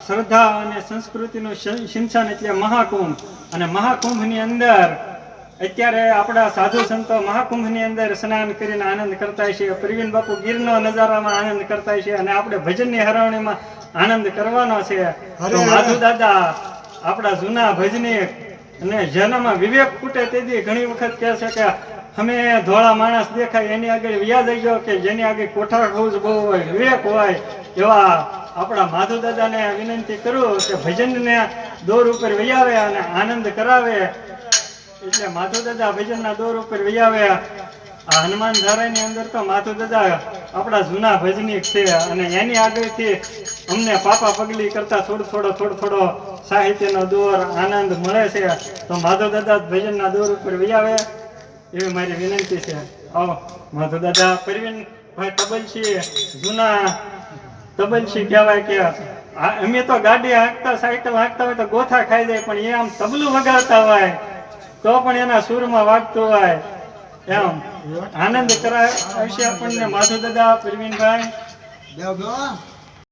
શ્રદ્ધા અને સંસ્કૃતિનું સિંચન એટલે મહાકુંભ. અને મહાકુંભની અંદર અત્યારે આપણા સાધુ સંતો મહાકુંભની અંદર સ્નાન કરીને આનંદ કરતા છે. પ્રવીણ બાપુ ગીરનો નજારામાં આનંદ કરતા છે અને આપણે ભજનની હરવણીમાં આનંદ કરવાનો છે. તો માધુ દાદા આપણા જૂના ભજનીક અને જેનામાં વિવેક ફૂટે તેથી ઘણી વખત કહે છે કે અમે ધોળા માણસ દેખાય એની આગળ વ્યાજ આવી ગયો કે જેની આગળ કોઠા જ બહુ હોય વિવેક હોય એવા આપણા માધુ દાદાને વિનંતી કરું કે ભજનને દોર ઉપર વૈયાવે અને આનંદ કરાવે. એટલે માધુ દાદા ભજનના દોર ઉપર વૈયાવે. આ હનુમાન ધારાની અંદર તો માધુ દાદા આપણા જૂના ભજનીક છે અને એની આગળથી અમને પાપા પગલી કરતા થોડો થોડો થોડો થોડો સાહિત્યનો દોર આનંદ મળે છે. તો માધવ દાદા ભજનના દોર ઉપર વૈયાવે એવી મારી વિનંતી છે. આવો, માધવ દાદા, પરવીન ભાઈ તબલસી જૂના તબલસી કહેવાય કે અમે તો ગાડી હાંકતા, સાયકલ હાંકતા હોય તો ગોથા ખાઈ જાય, પણ એ આમ તબલું વગાડતા હોય, તો પણ એના સૂરમાં વાગતું હોય. એમ. આનંદ કરાય. આવશે આપણને માધુ દાદા પ્રવીણભાઈ